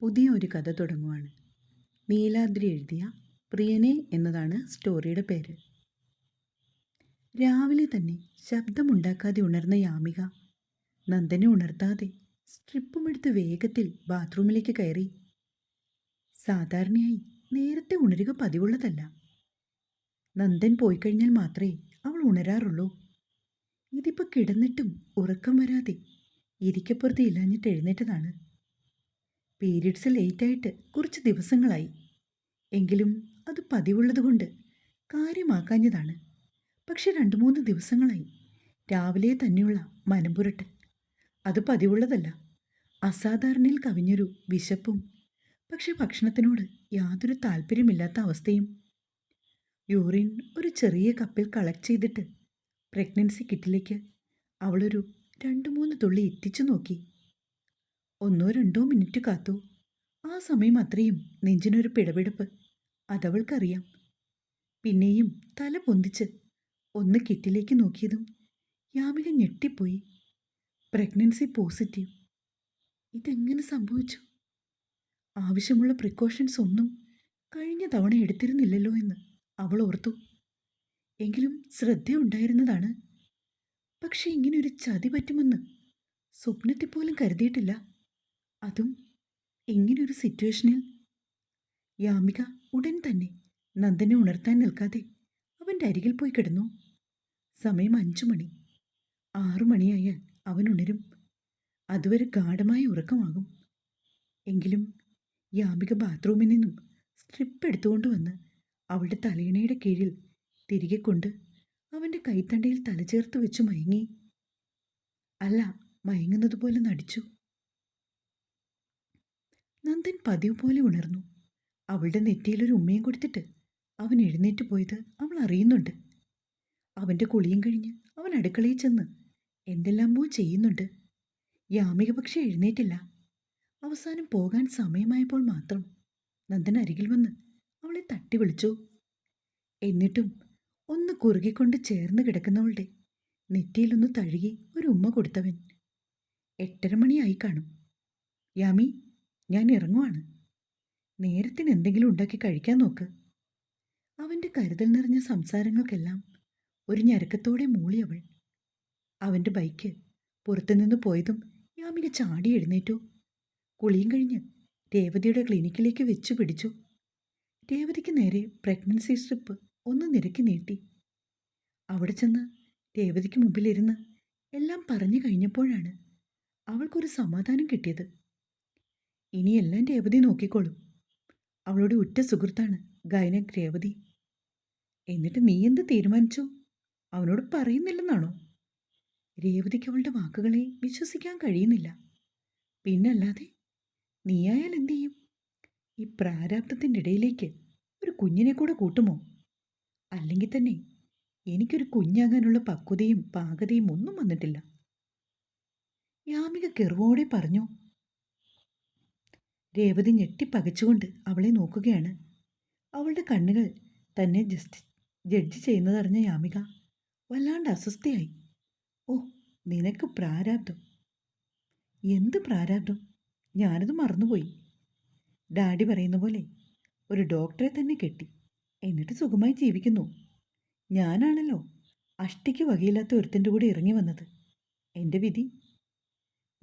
പുതിയ ഒരു കഥ തുടങ്ങുവാണ്. നീലാദ്രി എഴുതിയ പ്രിയനെ എന്നതാണ് സ്റ്റോറിയുടെ പേര്. രാവിലെ തന്നെ ശബ്ദമുണ്ടാക്കാതെ ഉണർന്ന യാമിക നന്ദനെ ഉണർത്താതെ സ്ട്രിപ്പുമെടുത്ത് വേഗത്തിൽ ബാത്റൂമിലേക്ക് കയറി. സാധാരണയായി നേരത്തെ ഉണരുക പതിവുള്ളതല്ല. നന്ദൻ പോയി കഴിഞ്ഞാൽ മാത്രമേ അവൾ ഉണരാറുള്ളൂ. ഇതിപ്പോൾ കിടന്നിട്ടും ഉറക്കം വരാതെ ഇരിക്കപ്പുറത്ത് ഇല്ലാഞ്ഞിട്ട് എഴുന്നേറ്റതാണ്. പീരീഡ്സ് ലേറ്റായിട്ട് കുറച്ച് ദിവസങ്ങളായി. എങ്കിലും അത് പതിവുള്ളതുകൊണ്ട് കാര്യമാക്കാഞ്ഞതാണ്. പക്ഷെ രണ്ട് മൂന്ന് ദിവസങ്ങളായി. രാവിലെ തന്നെയുള്ള മനംപുരട്ടൽ. അത് പതിവുള്ളതല്ല. അസാധാരണയിൽ കവിഞ്ഞൊരു വിശപ്പും പക്ഷെ ഭക്ഷണത്തിനോട് യാതൊരു താല്പര്യമില്ലാത്ത അവസ്ഥയും. യൂറിൻ ഒരു ചെറിയ കപ്പിൽ കളക്ട് ചെയ്തിട്ട് പ്രഗ്നൻസി കിറ്റിലേക്ക് അവളൊരു രണ്ട് മൂന്ന് തുള്ളി എത്തിച്ചു നോക്കി. ഒന്നോ രണ്ടോ മിനിറ്റ് കാത്തു. ആ സമയം അത്രയും നെഞ്ചിനൊരു പിടപെടുപ്പ്. അതവൾക്കറിയാം. പിന്നെയും തല പൊന്തിച്ച് ഒന്ന് കിറ്റിലേക്ക് നോക്കിയതും യാമിക ഞെട്ടിപ്പോയി. Pregnancy positive. ഇതെങ്ങനെ സംഭവിച്ചു? ആവശ്യമുള്ള പ്രിക്കോഷൻസ് ഒന്നും കഴിഞ്ഞ തവണ എടുത്തിരുന്നില്ലല്ലോ എന്ന് അവൾ ഓർത്തു. എങ്കിലും ശ്രദ്ധയുണ്ടായിരുന്നതാണ് പക്ഷെ ഒരു ചതി പറ്റുമെന്ന് സ്വപ്നത്തിൽ പോലും കരുതിയിട്ടില്ല. അതും ഇങ്ങനൊരു സിറ്റുവേഷനിൽ യാമിക ഉടൻ തന്നെ നന്ദനെ ഉണർത്താൻ നിൽക്കാതെ അവന്റെ അരികിൽ പോയി കിടന്നു. സമയം അഞ്ചു മണി. ആറു മണിയായാൽ അവൻ ഉണരും. അതുവരെ ഗാഠമായ ഉറക്കമാകും. എങ്കിലും യാമിക ബാത്റൂമിൽ നിന്നും സ്ട്രിപ്പ് എടുത്തുകൊണ്ട് വന്ന് അവളുടെ തലയിണയുടെ കീഴിൽ തിരികെ കൊണ്ട് അവന്റെ കൈത്തണ്ടയിൽ തലചേർത്ത് വെച്ച് മയങ്ങി. അല്ല മയങ്ങുന്നത് പോലെ നടിച്ചു. നന്ദൻ പതിവ് പോലെ ഉണർന്നു. അവളുടെ നെറ്റിയിലൊരു ഉമ്മയും കൊടുത്തിട്ട് അവൻ എഴുന്നേറ്റ് പോയത് അവൾ അറിയുന്നുണ്ട്. അവന്റെ കുളിയും കഴിഞ്ഞ് അവൻ അടുക്കളയിൽ ചെന്ന് എന്തെല്ലാമോ ചെയ്യുന്നുണ്ട്. യാമിക പക്ഷെ എഴുന്നേറ്റില്ല. അവസാനം പോകാൻ സമയമായപ്പോൾ മാത്രം നന്ദൻ അരികിൽ വന്ന് അവളെ തട്ടി വിളിച്ചു. എന്നിട്ടും ഒന്ന് കുറുകിക്കൊണ്ട് ചേർന്ന് കിടക്കുന്നവളുടെ നെറ്റിയിലൊന്ന് തഴുകി ഒരു ഉമ്മ കൊടുത്തവൻ. എട്ടര മണിയായി കാണും. യാമി ഞാൻ ഇറങ്ങുവാണ് നേരത്തിന് എന്തെങ്കിലും ഉണ്ടാക്കി കഴിക്കാൻ നോക്ക്. അവന്റെ കരുതൽ നിറഞ്ഞ സംസാരങ്ങൾക്കെല്ലാം ഒരു ഞരക്കത്തോടെ മൂളി അവൾ. അവന്റെ ബൈക്ക് പുറത്തുനിന്ന് പോയതും യാമിക ചാടി എഴുന്നേറ്റു. കുളിയും കഴിഞ്ഞ് രേവതിയുടെ ക്ലിനിക്കിലേക്ക് വെച്ചു പിടിച്ചു. രേവതിക്ക് നേരെ പ്രഗ്നൻസി സ്ട്രിപ്പ് ഒന്ന് നിരക്കി നീട്ടി. അവിടെ ചെന്ന് രേവതിക്ക് മുമ്പിലിരുന്ന് എല്ലാം പറഞ്ഞു കഴിഞ്ഞപ്പോഴാണ് അവൾക്കൊരു സമാധാനം കിട്ടിയത്. ഇനിയെല്ലാം രേവതി നോക്കിക്കോളും. അവളുടെ ഉറ്റ സുഹൃത്താണ് ഗൈനക് രേവതി. എന്നിട്ട് നീ എന്ത് തീരുമാനിച്ചു? അവനോട് പറയുന്നില്ലെന്നാണോ? രേവതിക്ക് അവളുടെ വാക്കുകളെ വിശ്വസിക്കാൻ കഴിയുന്നില്ല. പിന്നല്ലാതെ നീയായാൽ എന്തു ചെയ്യും? ഈ പ്രാരാബ്ദത്തിന്റെ ഇടയിലേക്ക് ഒരു കുഞ്ഞിനെ കൂടെ കൂട്ടുമോ? അല്ലെങ്കിൽ തന്നെ എനിക്കൊരു കുഞ്ഞാകാനുള്ള പക്വതയും പാകതയും ഒന്നും വന്നിട്ടില്ല. യാമിക കെറുവോടെ പറഞ്ഞു രേവതി ഞെട്ടിപ്പകച്ചുകൊണ്ട് അവളെ നോക്കുകയാണ്. അവളുടെ കണ്ണുകൾ തന്നെ ജസ്റ്റ് ജഡ്ജ് ചെയ്യുന്നതറിഞ്ഞ യാമിക വല്ലാണ്ട് അസ്വസ്ഥയായി. ഓ നിനക്ക് പ്രാരാബ്ദം. എന്ത് പ്രാരാബ്ദം? ഞാനത് മറന്നുപോയി. ഡാഡി പറയുന്ന പോലെ ഒരു ഡോക്ടറെ തന്നെ കെട്ടി. എന്നിട്ട് സുഖമായി ജീവിക്കുന്നു. ഞാനാണല്ലോ അഷ്ടിക്ക് വകയില്ലാത്ത ഒരുത്തിന്റെ കൂടെ ഇറങ്ങി വന്നത്. എന്റെ വിധി?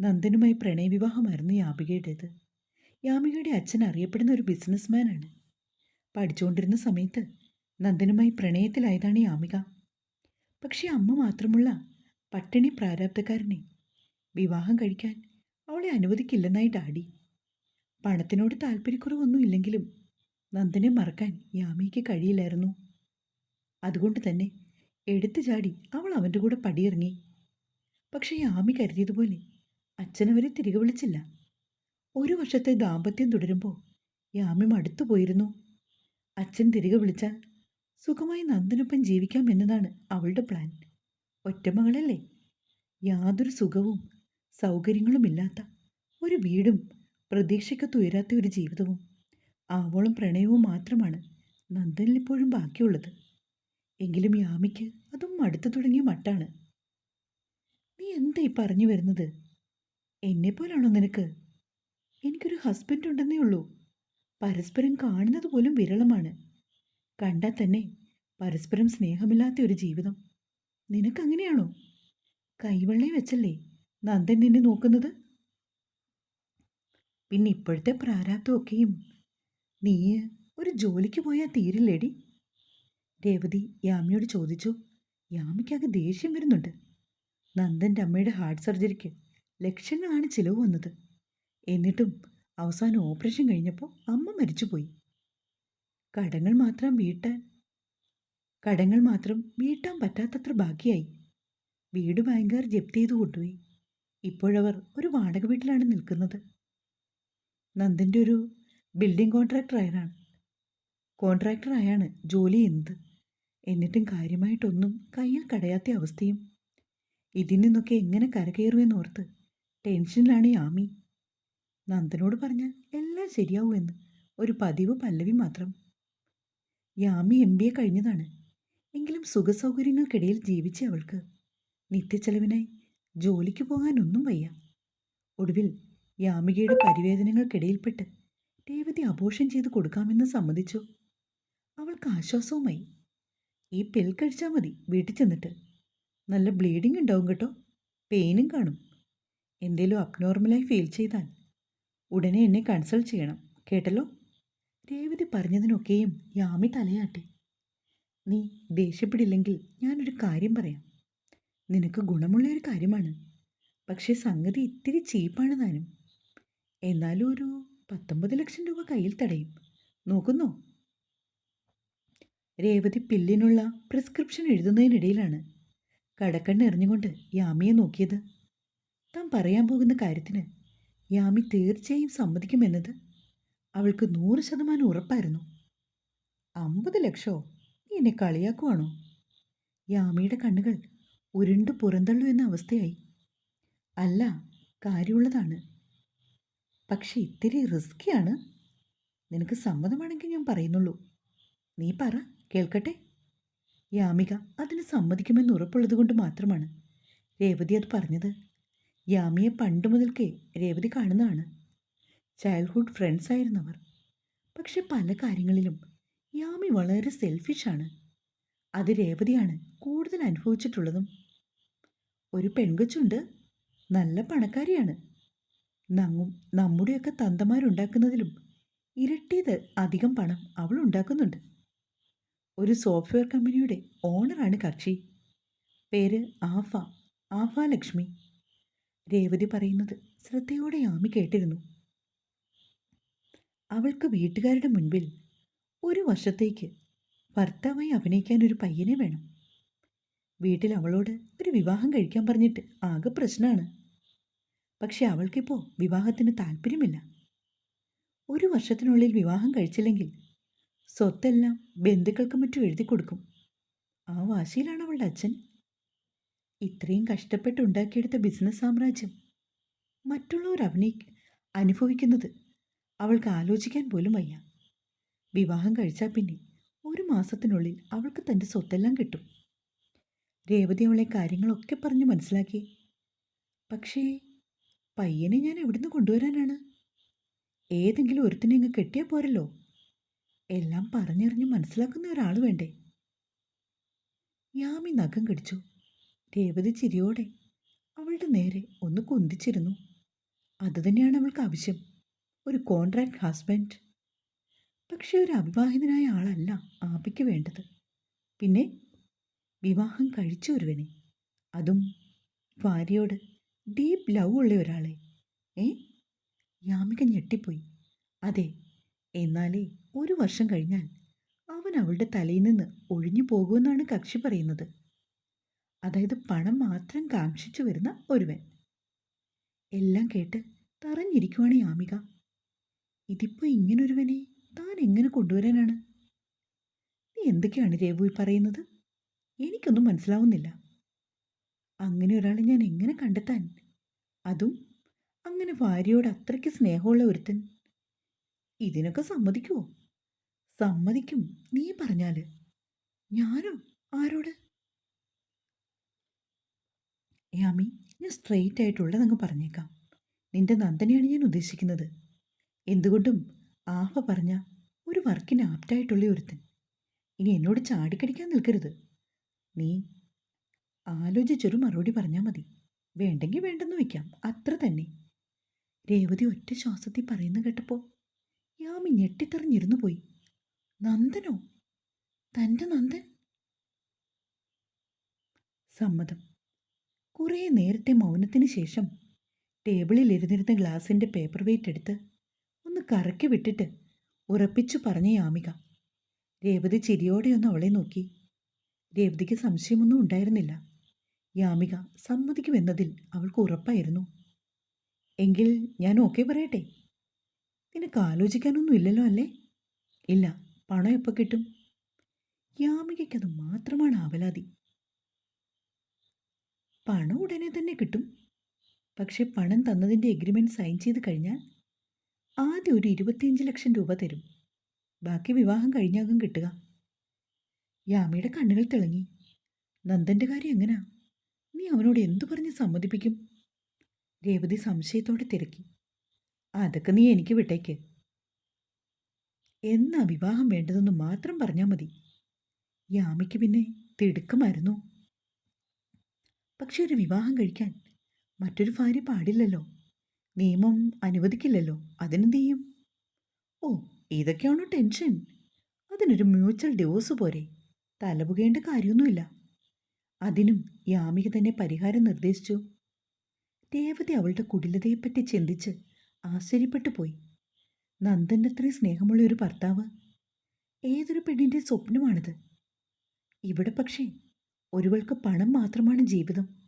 നന്ദനുമായി പ്രണയവിവാഹമായിരുന്നു യാമികയുടേത്. യാമികയുടെ അച്ഛൻ അറിയപ്പെടുന്ന ഒരു ബിസിനസ്മാനാണ് പഠിച്ചുകൊണ്ടിരുന്ന സമയത്ത് നന്ദനുമായി പ്രണയത്തിലായതാണ് യാമിക. പക്ഷേ അമ്മ മാത്രമുള്ള പട്ടിണി പ്രാരാബ്ധക്കാരനെ വിവാഹം കഴിക്കാൻ അവളെ അനുവദിക്കില്ലെന്നായി ഡാഡി. പണത്തിനോട് താല്പര്യക്കുറവൊന്നും ഇല്ലെങ്കിലും നന്ദനെ മറക്കാൻ യാമിക്ക് കഴിയില്ലായിരുന്നു. അതുകൊണ്ട് തന്നെ എടുത്തു ചാടി അവൾ അവന്റെ കൂടെ പടിയിറങ്ങി. പക്ഷേ യാമി കരുതിയതുപോലെ അച്ഛനവരെ തിരികെ വിളിച്ചില്ല. ഒരു വർഷത്തെ ദാമ്പത്യം തുടരുമ്പോൾ യാമ്യം അടുത്തു പോയിരുന്നു. അച്ഛൻ തിരികെ വിളിച്ചാൽ സുഖമായി നന്ദനൊപ്പം ജീവിക്കാം എന്നതാണ് അവളുടെ പ്ലാൻ. ഒറ്റമകളല്ലേ? യാതൊരു സുഖവും സൗകര്യങ്ങളുമില്ലാത്ത ഒരു വീടും പ്രതീക്ഷയ്ക്കത്തുയരാത്ത ഒരു ജീവിതവും ആവോളം പ്രണയവും മാത്രമാണ് നന്ദനിലിപ്പോഴും ബാക്കിയുള്ളത്. എങ്കിലും യാമിക്ക് അതും മടുത്തു തുടങ്ങിയ മട്ടാണ്. നീ എന്താ ഈ പറഞ്ഞു വരുന്നത്? എന്നെപ്പോലാണോ നിനക്ക് എനിക്കൊരു ഹസ്ബൻഡ് ഉണ്ടെന്നേ ഉള്ളൂ. പരസ്പരം കാണുന്നത് പോലും വിരളമാണ്. കണ്ടാൽ തന്നെ പരസ്പരം സ്നേഹമില്ലാത്ത ഒരു ജീവിതം. നിനക്കങ്ങനെയാണോ കൈവെള്ളയെ വെച്ചല്ലേ നന്ദൻ നിന്നെ നോക്കുന്നത്? പിന്നെ ഇപ്പോഴത്തെ പ്രാരാബ്ദമൊക്കെയും നീ ഒരു ജോലിക്ക് പോയാൽ തീരില്ലേടി? രേവതി യാമിയോട് ചോദിച്ചു. യാമിക്കാകെ ദേഷ്യം വരുന്നുണ്ട്. നന്ദന്റെ അമ്മയുടെ ഹാർട്ട് സർജറിക്ക് ലക്ഷങ്ങളാണ് ചിലവ് വന്നത്. എന്നിട്ടും അവസാനം ഓപ്പറേഷൻ കഴിഞ്ഞപ്പോൾ അമ്മ മരിച്ചുപോയി. കടങ്ങൾ മാത്രം വീട്ടാൻ കടങ്ങൾ മാത്രം വീട്ടാൻ പറ്റാത്തത്ര ബാക്കിയായി വീട് ബാങ്കുകാർ ജപ്തി ചെയ്ത് കൊണ്ടുപോയി. ഇപ്പോഴവർ ഒരു വാടക വീട്ടിലാണ് നിൽക്കുന്നത്. നന്ദന്റെ ഒരു ബിൽഡിംഗ് കോൺട്രാക്ടറായാണ് കോൺട്രാക്ടറായാണ് ജോലി ചെയ്യുന്നത്. എന്നിട്ടും കാര്യമായിട്ടൊന്നും കയ്യിൽ കടയാത്ത അവസ്ഥയും. ഇതിൽ നിന്നൊക്കെ എങ്ങനെ കരകയറുമെന്നോർത്ത് ടെൻഷനിലാണ് യാമി നന്ദനോട് പറഞ്ഞാൽ എല്ലാം ശരിയാവുമെന്ന് ഒരു പതിവ് പല്ലവി മാത്രം. യാമി എം ബി എ കഴിഞ്ഞതാണ്. എങ്കിലും സുഖസൗകര്യങ്ങൾക്കിടയിൽ ജീവിച്ച അവൾക്ക് നിത്യച്ചെലവിനായി ജോലിക്ക് പോകാനൊന്നും വയ്യ. ഒടുവിൽ യാമികയുടെ പരിവേദനങ്ങൾക്കിടയിൽപ്പെട്ട് രേവതി ആഘോഷം ചെയ്തു കൊടുക്കാമെന്ന് സമ്മതിച്ചു. അവൾക്ക് ആശ്വാസവുമായി. ഈ പിൽ കഴിച്ചാൽ മതി വീട്ടിൽ ചെന്നിട്ട്. നല്ല ബ്ലീഡിംഗ് ഉണ്ടാവും കേട്ടോ. പെയിനും കാണും. എന്തേലും അബ്നോർമലായി ഫീൽ ചെയ്താൽ ഉടനെ എന്നെ കൺസൾട്ട് ചെയ്യണം. കേട്ടല്ലോ? രേവതി പറഞ്ഞതിനൊക്കെയും യാമി തലയാട്ടി. നീ ദേഷ്യപ്പെടില്ലെങ്കിൽ ഞാനൊരു കാര്യം പറയാം. നിനക്ക് ഗുണമുള്ള ഒരു കാര്യമാണ്. പക്ഷേ സംഗതി ഇത്തിരി ചീപ്പാണ് താനും. എന്നാലും ഒരു പത്തൊമ്പത് ലക്ഷം രൂപ കയ്യിൽ തടയും. നോക്കുന്നോ? രേവതി പില്ലിനുള്ള പ്രിസ്ക്രിപ്ഷൻ എഴുതുന്നതിനിടയിലാണ്. കടക്കണ്ണ് എറിഞ്ഞുകൊണ്ട് യാമിയെ നോക്കിയത്. താൻ പറയാൻ പോകുന്ന കാര്യത്തിന് യാമി തീർച്ചയായും സമ്മതിക്കുമെന്നത് അവൾക്ക് നൂറ് ശതമാനം ഉറപ്പായിരുന്നു. അമ്പത് ലക്ഷോ? നീ എന്നെ കളിയാക്കുവാണോ? യാമിയുടെ കണ്ണുകൾ ഉരുണ്ട് പുറന്തള്ളു എന്ന അവസ്ഥയായി. അല്ല കാര്യമുള്ളതാണ്. പക്ഷെ ഇത്തിരി റിസ്ക്കിയാണ് നിനക്ക് സമ്മതമാണെങ്കിൽ ഞാൻ പറയുന്നുള്ളൂ. നീ പറ കേൾക്കട്ടെ? യാമിക അതിന് സമ്മതിക്കുമെന്ന് ഉറപ്പുള്ളത് കൊണ്ട് മാത്രമാണ് രേവതി അത് പറഞ്ഞത്. യാമിയെ പണ്ട് മുതൽക്കേ രേവതി കാണുന്നതാണ്. ചൈൽഡ്ഹുഡ് ഫ്രണ്ട്സ് ആയിരുന്നവർ. പക്ഷെ പല കാര്യങ്ങളിലും യാമി വളരെ സെൽഫിഷാണ് അത് രേവതിയാണ് കൂടുതൽ അനുഭവിച്ചിട്ടുള്ളതും. ഒരു പെൺകൊച്ചുണ്ട്. നല്ല പണക്കാരിയാണ്. നങ്ങും നമ്മുടെയൊക്കെ തന്തമാരുണ്ടാക്കുന്നതിലും ഇരട്ടിയത് അധികം പണം അവൾ ഉണ്ടാക്കുന്നുണ്ട്. ഒരു സോഫ്റ്റ്വെയർ കമ്പനിയുടെ ഓണറാണ് കക്ഷി. പേര് ആഫ ആഫ ലക്ഷ്മി. രേവതി പറയുന്നത് ശ്രദ്ധയോടെ യാമി കേട്ടിരുന്നു. അവൾക്ക് വീട്ടുകാരുടെ മുൻപിൽ ഒരു വർഷത്തേക്ക് ഭർത്താവായി അഭിനയിക്കാൻ ഒരു പയ്യനെ വേണം. വീട്ടിൽ അവളോട് ഒരു വിവാഹം കഴിക്കാൻ പറഞ്ഞിട്ട് ആകെ പ്രശ്നമാണ് പക്ഷെ അവൾക്കിപ്പോൾ വിവാഹത്തിന് താല്പര്യമില്ല. ഒരു വർഷത്തിനുള്ളിൽ വിവാഹം കഴിച്ചില്ലെങ്കിൽ സ്വത്തെല്ലാം ബന്ധുക്കൾക്ക് മറ്റും എഴുതി കൊടുക്കും. ആ വാശിയിലാണ് അവളുടെ അച്ഛൻ. ഇത്രയും കഷ്ടപ്പെട്ട് ഉണ്ടാക്കിയെടുത്ത ബിസിനസ് സാമ്രാജ്യം. മറ്റുള്ളവർ അവനെ അനുഭവിക്കുന്നത് അവൾക്ക് ആലോചിക്കാൻ പോലും വയ്യ. വിവാഹം കഴിച്ചാൽ പിന്നെ ഒരു മാസത്തിനുള്ളിൽ അവൾക്ക് തന്റെ സ്വത്തെല്ലാം കിട്ടും. രേവതി അവളെ കാര്യങ്ങളൊക്കെ പറഞ്ഞ് മനസ്സിലാക്കി. പക്ഷേ പയ്യനെ ഞാൻ എവിടുന്ന് കൊണ്ടുവരാനാണ്? ഏതെങ്കിലും ഒരുത്തിനെ ഇങ്ങ് കെട്ടിയാൽ പോരല്ലോ. എല്ലാം പറഞ്ഞറിഞ്ഞ് മനസ്സിലാക്കുന്ന ഒരാൾ വേണ്ടേ? യാമി നഖം കടിച്ചു. രേവതി ചിരിയോടെ അവളുടെ നേരെ ഒന്ന് കുന്തിച്ചിരുന്നു. അതുതന്നെയാണ് അവൾക്ക് ആവശ്യം. ഒരു കോൺട്രാക്ട് ഹസ്ബൻഡ് പക്ഷേ ഒരു അവിവാഹിതനായ ആളല്ല ആപ്പിക്ക് വേണ്ടത്. പിന്നെ വിവാഹം കഴിച്ച ഒരുവനെ. അതും ഭാര്യയോട് ഡീപ്പ് ലവ് ഉള്ള ഒരാളെ. ഏ? യാമിക ഞെട്ടിപ്പോയി. അതെ എന്നാലേ ഒരു വർഷം കഴിഞ്ഞാൽ അവൻ അവളുടെ തലയിൽ നിന്ന് ഒഴിഞ്ഞു പോകുമെന്നാണ് കക്ഷി പറയുന്നത്. അതായത് പണം മാത്രം കാക്ഷിച്ചു വരുന്ന ഒരുവൻ. എല്ലാം കേട്ട് തറഞ്ഞിരിക്കുവാണ് യാമിക ഇതിപ്പോൾ ഇങ്ങനൊരുവനെ താൻ എങ്ങനെ കൊണ്ടുവരാനാണ്? നീ എന്തൊക്കെയാണ് രേവു ഈ പറയുന്നത്? എനിക്കൊന്നും മനസ്സിലാവുന്നില്ല. അങ്ങനെ ഒരാളെ ഞാൻ എങ്ങനെ കണ്ടെത്താൻ? അതും അങ്ങനെ ഭാര്യയോട് അത്രയ്ക്ക് സ്നേഹമുള്ള ഒരുത്തൻ. ഇതിനൊക്കെ സമ്മതിക്കുമോ സമ്മതിക്കും നീ പറഞ്ഞാൽ ഞാനോ ആരോട്? യാമി ഞാൻ സ്ട്രെയിറ്റ് ആയിട്ടുള്ളതങ്ങ് പറഞ്ഞേക്കാം. നിന്റെ നന്ദനെയാണ് ഞാൻ ഉദ്ദേശിക്കുന്നത്. എന്തുകൊണ്ടും ആഫ പറഞ്ഞ ഒരു വർക്കിന് ആപ്റ്റായിട്ടുള്ള ഒരുത്തൻ. ഇനി എന്നോട് ചാടിക്കടിക്കാൻ നിൽക്കരുത്. നീ ആലോചിച്ചൊരു മറുപടി പറഞ്ഞാൽ മതി. വേണ്ടെങ്കിൽ വേണ്ടെന്ന് വയ്ക്കാം അത്ര തന്നെ. രേവതി ഒറ്റ ശ്വാസത്തിൽ പറയുന്ന കേട്ടപ്പോൾ യാമി ഞെട്ടിത്തെറിഞ്ഞിരുന്നു പോയി. നന്ദനോ? തന്റെ നന്ദൻ? സമ്മതം. കുറേ നേരത്തെ മൗനത്തിന് ശേഷം ടേബിളിൽ ഇരുന്നിരുന്ന ഗ്ലാസിന്റെ പേപ്പർ വെയിറ്റ് എടുത്ത് ഒന്ന് കറക്കി വിട്ടിട്ട് ഉറപ്പിച്ചു പറഞ്ഞ യാമിക. രേവതി ചിരിയോടെയൊന്ന് അവളെ നോക്കി. രേവതിക്ക് സംശയമൊന്നും ഉണ്ടായിരുന്നില്ല. യാമിക സമ്മതിക്കുമെന്നതിൽ അവൾക്ക് ഉറപ്പായിരുന്നു. എങ്കിൽ ഞാൻ ഓക്കെ പറയട്ടെ? നിനക്ക് ആലോചിക്കാനൊന്നും ഇല്ലല്ലോ അല്ലേ? ഇല്ല പണം എപ്പോൾ കിട്ടും? യാമികയ്ക്കത് മാത്രമാണ് ആവലാതി. പണം ഉടനെ തന്നെ കിട്ടും. പക്ഷേ പണം തന്നതിന്റെ എഗ്രിമെന്റ് സൈൻ ചെയ്ത് കഴിഞ്ഞാൽ ആദ്യം ഒരു ഇരുപത്തിയഞ്ച് ലക്ഷം രൂപ തരും. ബാക്കി വിവാഹം കഴിഞ്ഞാകും കിട്ടുക. യാമയുടെ കണ്ണുകൾ തിളങ്ങി. നന്ദന്റെ കാര്യം എങ്ങനാ? നീ അവനോട് എന്തു പറഞ്ഞ് സമ്മതിപ്പിക്കും? രേവതി സംശയത്തോടെ തിരക്കി. അതൊക്കെ നീ എനിക്ക് വിട്ടേക്ക്. എന്നാ വിവാഹം വേണ്ടതെന്ന് മാത്രം പറഞ്ഞാൽ മതി. യാമിക്ക് പിന്നെ തിടുക്കമായിരുന്നു? പക്ഷെ ഒരു വിവാഹം കഴിക്കാൻ മറ്റൊരു ഭാര്യ പാടില്ലല്ലോ. നിയമം അനുവദിക്കില്ലല്ലോ. അതിനെന്ത് ചെയ്യും? ഓ ഇതൊക്കെയാണോ ടെൻഷൻ? അതിനൊരു മ്യൂച്വൽ ഡിവോഴ്സ് പോരെ. തലപുകേണ്ട കാര്യമൊന്നുമില്ല. അതിനും യാമിക തന്നെ പരിഹാരം നിർദ്ദേശിച്ചു. രേവതി അവളുടെ കുടിലതയെപ്പറ്റി ചിന്തിച്ച് ആശ്ചര്യപ്പെട്ടു പോയി. നന്ദന്റെ അത്രയും സ്നേഹമുള്ള ഒരു ഭർത്താവ് ഏതൊരു പെണ്ണിന്റെ സ്വപ്നമാണിത്? ഇവിടെ പക്ഷേ ഒരുവൾക്ക് പണം മാത്രമാണ് ജീവിതം.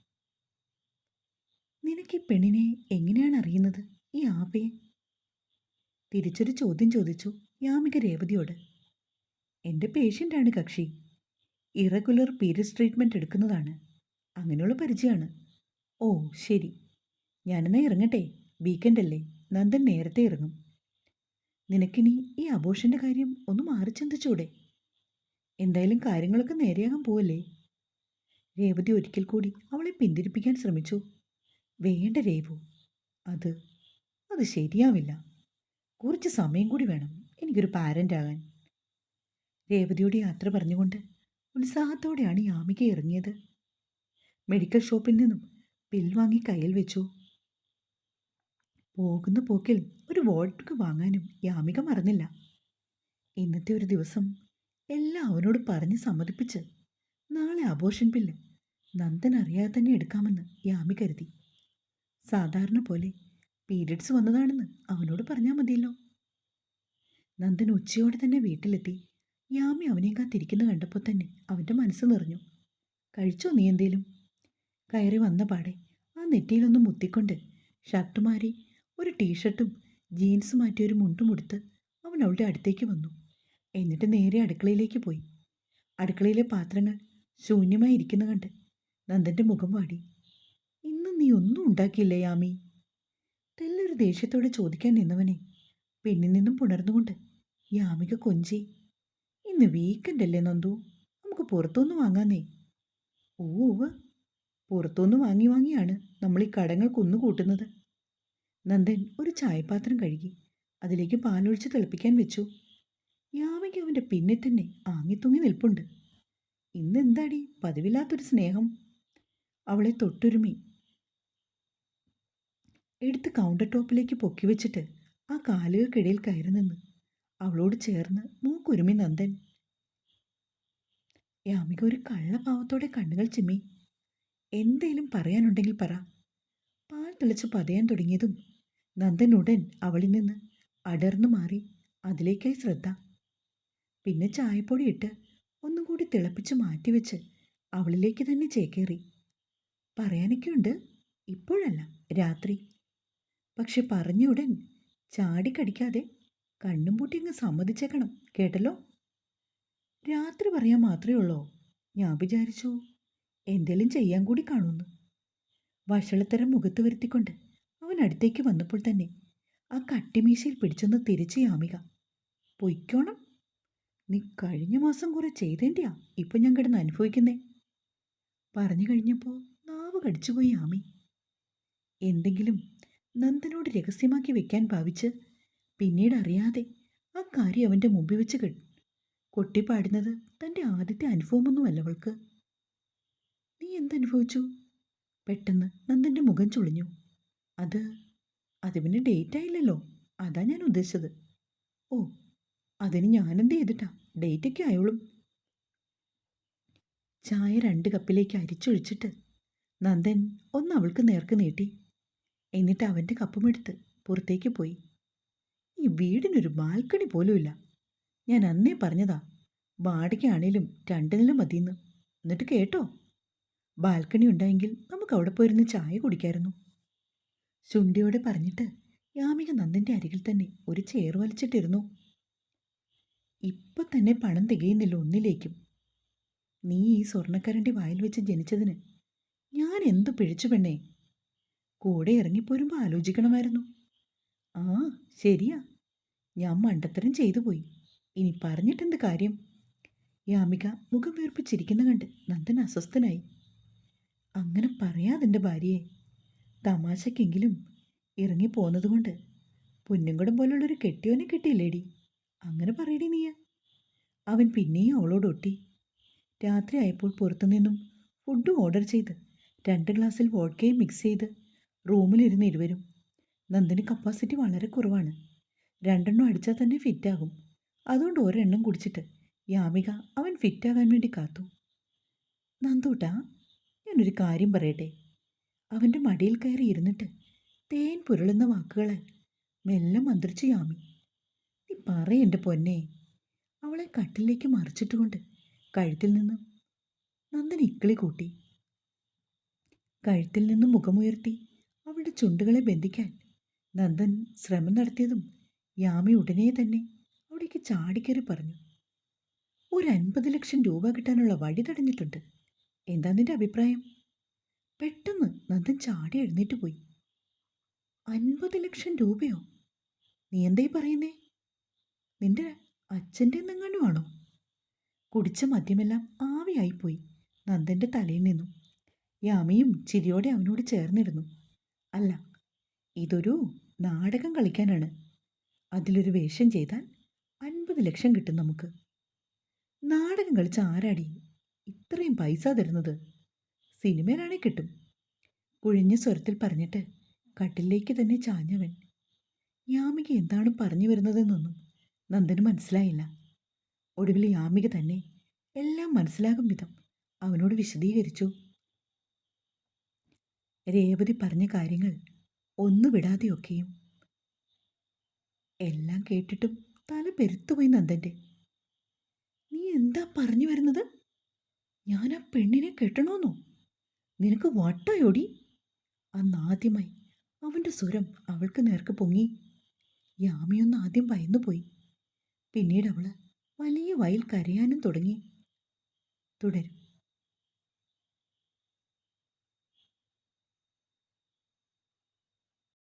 നിനക്ക് ഈ പെണ്ണിനെ എങ്ങനെയാണ് അറിയുന്നത്? ഈ ആപയെ തിരിച്ചൊരു ചോദ്യം ചോദിച്ചു യാമിക രേവതിയോട്. എന്റെ പേഷ്യന്റാണ് കക്ഷി. ഇറഗുലർ പീരിയഡ്സ് ട്രീറ്റ്മെന്റ് എടുക്കുന്നതാണ്. അങ്ങനെയുള്ള പരിചയമാണ്. ഓ ശരി. ഞാനെന്നാ ഇറങ്ങട്ടെ? വീക്കെൻഡ് അല്ലേ നന്ദൻ നേരത്തെ ഇറങ്ങും. നിനക്കിനി ഈ അബോഷന്റെ കാര്യം ഒന്ന് മാറി ചിന്തിച്ചൂടെ എന്തായാലും കാര്യങ്ങളൊക്കെ നേരെയാകാൻ പോവല്ലേ? രേവതി ഒരിക്കൽ കൂടി അവളെ പിന്തിരിപ്പിക്കാൻ ശ്രമിച്ചു. വേണ്ട രേവു അത് അത് ശരിയാവില്ല. കുറച്ച് സമയം കൂടി വേണം എനിക്കൊരു പാരന്റ് ആകാൻ. രേവതിയോട് യാത്ര പറഞ്ഞുകൊണ്ട് ഉത്സാഹത്തോടെയാണ് യാമിക ഇറങ്ങിയത്. മെഡിക്കൽ ഷോപ്പിൽ നിന്നും ബിൽ വാങ്ങി കയ്യിൽ വെച്ചു. പോകുന്ന പോക്കിൽ ഒരു വോട്ടക്ക് വാങ്ങാനും യാമിക മറന്നില്ല. ഇന്നത്തെ ഒരു ദിവസം എല്ലാം അവനോട് പറഞ്ഞ് സമ്മതിപ്പിച്ച് നാളെ അബോഷൻ പില്ല് നന്ദൻ അറിയാതെ തന്നെ എടുക്കാമെന്ന് യാമി കരുതി. സാധാരണ പോലെ പീരിയഡ്സ് വന്നതാണെന്ന് അവനോട് പറഞ്ഞാൽ മതിയല്ലോ. നന്ദൻ ഉച്ചയോടെ തന്നെ വീട്ടിലെത്തി. യാമി അവനെ കാത്തിരിക്കുന്ന കണ്ടപ്പോൾ തന്നെ അവന്റെ മനസ്സ് നിറഞ്ഞു. കഴിച്ചോ നീ എന്തേലും? കയറി വന്ന പാടെ ആ നെറ്റിയിലൊന്ന് മുത്തിക്കൊണ്ട് ഷർട്ട് മാറി ഒരു ടീഷർട്ടും ജീൻസ് മാറ്റി ഒരു മുണ്ടും ഉടുത്ത് അവൻ അവളുടെ അടുത്തേക്ക് വന്നു. എന്നിട്ട് നേരെ അടുക്കളയിലേക്ക് പോയി. അടുക്കളയിലെ പാത്രങ്ങൾ ശൂന്യമായി ഇരിക്കുന്ന കണ്ട് നന്ദന്റെ മുഖം വാടി. ഇന്ന് നീ ഒന്നും ഉണ്ടാക്കിയില്ലേ യാമി. തെല്ലൊരു ദേഷ്യത്തോടെ ചോദിക്കാൻ നിന്നവനെ പെണ്ണിൽ നിന്നും പുണർന്നുകൊണ്ട് യാമിക കൊഞ്ചി. ഇന്ന് വീക്കെൻഡ് അല്ലേ നന്ദു. നമുക്ക് പുറത്തുനിന്ന് വാങ്ങാന്നേ. ഓ പുറത്തുനിന്ന് വാങ്ങി വാങ്ങിയാണ് നമ്മൾ ഈ കടങ്ങൾ കുന്നുകൂട്ടുന്നത് നന്ദൻ ഒരു ചായപാത്രം കഴുകി അതിലേക്ക് പാലൊഴിച്ച് തിളപ്പിക്കാൻ വെച്ചു. യാമയ്ക്ക് അവന്റെ പിന്നെ തന്നെ ആങ്ങിത്തൂങ്ങി നിൽപ്പുണ്ട്. ഇന്ന് എന്താടി പതിവില്ലാത്തൊരു സ്നേഹം. അവളെ തൊട്ടുരുമി. എടുത്ത് കൗണ്ടർ ടോപ്പിലേക്ക് പൊക്കി വെച്ചിട്ട് ആ കാലുകൾക്കിടയിൽ കയറി നിന്ന് അവളോട് ചേർന്ന് മൂക്കുരുമി നന്ദൻ. യാമിക ഒരു കള്ളഭാവത്തോടെ കണ്ണുകൾ ചിമ്മി. എന്തേലും പറയാനുണ്ടെങ്കിൽ പറ. പാൽ തിളച്ച് പതയാൻ തുടങ്ങിയതും നന്ദൻ ഉടൻ അവളിൽ നിന്ന് അടർന്നു മാറി അതിലേക്കായി ശ്രദ്ധ. പിന്നെ ചായപ്പൊടി ഇട്ട് ഒന്നും കൂടി തിളപ്പിച്ച് മാറ്റിവെച്ച് അവളിലേക്ക് തന്നെ ചേക്കേറി. പറയാനൊക്കെയുണ്ട് ഇപ്പോഴല്ല രാത്രി. പക്ഷെ പറഞ്ഞ ഉടൻ ചാടിക്കടിക്കാതെ കണ്ണും പൂട്ടി അങ്ങ് സമ്മതിച്ചേക്കണം കേട്ടല്ലോ? രാത്രി പറയാൻ മാത്രമേ ഉള്ളോ? ഞാൻ വിചാരിച്ചു എന്തേലും ചെയ്യാൻ കൂടി കാണുമെന്ന്. വഷളത്തരം മുഖത്ത് വരുത്തിക്കൊണ്ട് അവൻ അടുത്തേക്ക് വന്നപ്പോൾ തന്നെ ആ കട്ടിമീശയിൽ പിടിച്ചൊന്ന് തിരിച്ച് യാമിക. പൊയ്ക്കോണം. നീ കഴിഞ്ഞ മാസം കുറെ ചെയ്തേണ്ടിയാ. ഇപ്പം ഞാൻ കിടന്ന് അനുഭവിക്കുന്നേ. പറഞ്ഞു കഴിഞ്ഞപ്പോൾ നാവ് കടിച്ചുപോയി ആമി എന്തെങ്കിലും നന്ദനോട് രഹസ്യമാക്കി വെക്കാൻ ഭാവിച്ച് പിന്നീട് അറിയാതെ ആ കാര്യം അവന്റെ മുമ്പിൽ വെച്ച് കെ കൊട്ടിപ്പാടുന്നത് തന്റെ ആദ്യത്തെ അനുഭവമൊന്നുമല്ല അവൾക്ക്. നീ എന്തനുഭവിച്ചു? പെട്ടെന്ന് നന്ദന്റെ മുഖം ചുളിഞ്ഞു. അത് അത് പിന്നെ ഡേറ്റ് ആയില്ലല്ലോ അതാ ഞാൻ ഉദ്ദേശിച്ചത്. ഓ അതിന് ഞാനെന്ത് ചെയ്തിട്ടാ? ഡേറ്റൊക്കെ ആയോളും. ചായ രണ്ട് കപ്പിലേക്ക് അരിച്ചൊഴിച്ചിട്ട് നന്ദൻ ഒന്ന് അവൾക്ക് നേർക്ക് നീട്ടി. എന്നിട്ട് അവന്റെ കപ്പുമെടുത്ത് പുറത്തേക്ക് പോയി. ഈ വീടിനൊരു ബാൽക്കണി പോലുമില്ല. ഞാൻ അന്നേ പറഞ്ഞതാ വാടകയാണേലും രണ്ട് നില മതിയെന്ന്. എന്നിട്ട് കേട്ടോ? ബാൽക്കണി ഉണ്ടായെങ്കിൽ നമുക്ക് അവിടെ പോയിരുന്ന് ചായ കുടിക്കായിരുന്നു. ശുണ്ടിയോടെ പറഞ്ഞിട്ട് യാമിക നന്ദന്റെ അരികിൽ തന്നെ ഒരു ചെയർ വലിച്ചിട്ടിരുന്നു. ഇപ്പൊ തന്നെ പണം തികയുന്നില്ല ഒന്നിലേക്കും. നീ ഈ സ്വർണക്കരണ്ടി വായിൽ വെച്ച് ജനിച്ചതിന് ഞാൻ എന്തു പിഴച്ചു പെണ്ണേ? കൂടെ ഇറങ്ങിപ്പോരുമ്പോൾ ആലോചിക്കണമായിരുന്നു. ആ ശരിയാ. ഞാൻ മണ്ടത്തരം ചെയ്തു പോയി. ഇനി പറഞ്ഞിട്ടെന്ത് കാര്യം? യാമിക മുഖം വീർപ്പിച്ചിരിക്കുന്ന കണ്ട് നന്ദൻ അസ്വസ്ഥനായി. അങ്ങനെ പറയാതെന്റെ ഭാര്യയെ. തമാശക്കെങ്കിലും ഇറങ്ങി ഇറങ്ങിപ്പോന്നതുകൊണ്ട് പൊന്നുംകുടം പോലുള്ളൊരു കെട്ടിയോനെ കിട്ടിയില്ലേടി? അങ്ങനെ പറയടി നീയ. അവൻ പിന്നെയും അവളോട് ഒട്ടി. രാത്രിയായപ്പോൾ പുറത്തുനിന്നും ഫുഡ് ഓർഡർ ചെയ്ത് രണ്ട് ഗ്ലാസ്സിൽ വോഡ്കയും മിക്സ് ചെയ്ത് റൂമിലിരുന്ന് ഇരുവരും. നന്ദിന് കപ്പാസിറ്റി വളരെ കുറവാണ്. രണ്ടെണ്ണം അടിച്ചാൽ തന്നെ ഫിറ്റാകും അതുകൊണ്ട് ഒരെണ്ണം കുടിച്ചിട്ട് യാമിക അവൻ ഫിറ്റാകാൻ വേണ്ടി കാത്തു. നന്ദൂട്ടാ ഞാനൊരു കാര്യം പറയട്ടെ. അവന്റെ മടിയിൽ കയറി ഇരുന്നിട്ട് തേൻ പുരളുന്ന വാക്കുകളെ മെല്ലെ മന്ത്രിച്ചു യാമി. നീ പറയെന്റെ പൊന്നെ. അവളെ കട്ടിലേക്ക് മറിച്ചിട്ടുകൊണ്ട് കഴുത്തിൽ നിന്നും നന്ദൻ ഇക്കിളി കൂട്ടി. കഴുത്തിൽ നിന്നും മുഖമുയർത്തി അവളുടെ ചുണ്ടുകളെ ബന്ധിക്കാൻ നന്ദൻ ശ്രമം നടത്തിയതും യാമി ഉടനെ തന്നെ അവിടേക്ക് ചാടിക്കയറി പറഞ്ഞു. ഒരു അൻപത് ലക്ഷം രൂപ കിട്ടാനുള്ള വഴി തടഞ്ഞിട്ടുണ്ട്. എന്താ നിന്റെ അഭിപ്രായം? പെട്ടെന്ന് നന്ദൻ ചാടി എഴുന്നേറ്റ് പോയി. അൻപത് ലക്ഷം രൂപയോ? നീ എന്തായി പറയുന്നേ? നിന്റെ അച്ഛന്റെ എന്നെങ്ങാനുമാണോ കുടിച്ച മദ്യമെല്ലാം ആവിയായിപ്പോയി നന്ദന്റെ തലയിൽ നിന്നും. യാമിയും ചിരിയോടെ അവനോട് ചേർന്നിരുന്നു. അല്ല ഇതൊരു നാടകം കളിക്കാനാണ്. അതിലൊരു വേഷം ചെയ്താൽ അൻപത് ലക്ഷം കിട്ടും നമുക്ക്. നാടകം കളിച്ച ആരാടി ഇത്രയും പൈസ തരുന്നത്? സിനിമയിലാണേ കിട്ടും. കുഴിഞ്ഞ സ്വരത്തിൽ പറഞ്ഞിട്ട് കട്ടിലേക്ക് തന്നെ ചാഞ്ഞവൻ. യാമിക എന്താണ് പറഞ്ഞു വരുന്നതെന്നൊന്നും നന്ദന് മനസ്സിലായില്ല. ഒടുവിൽ യാമിക തന്നെ എല്ലാം മനസ്സിലാകും വിധം അവനോട് വിശദീകരിച്ചു. രേവതി പറഞ്ഞ കാര്യങ്ങൾ ഒന്നു വിടാതെയൊക്കെയും എല്ലാം കേട്ടിട്ടും തല പെരുത്തുപോയി നന്ദന്റെ. നീ എന്താ പറഞ്ഞു വരുന്നത്? ഞാൻ ആ പെണ്ണിനെ കെട്ടണമെന്നോ നിനക്ക് വട്ടയോടി? അന്നാദ്യമായി അവന്റെ സ്വരം അവൾക്ക് നേർക്ക് പൊങ്ങി. യാമിയൊന്ന് ആദ്യം ഭയന്നുപോയി പിന്നീട് അവൾ വലിയ വയൽ കരയാനും തുടങ്ങി. തുടരും.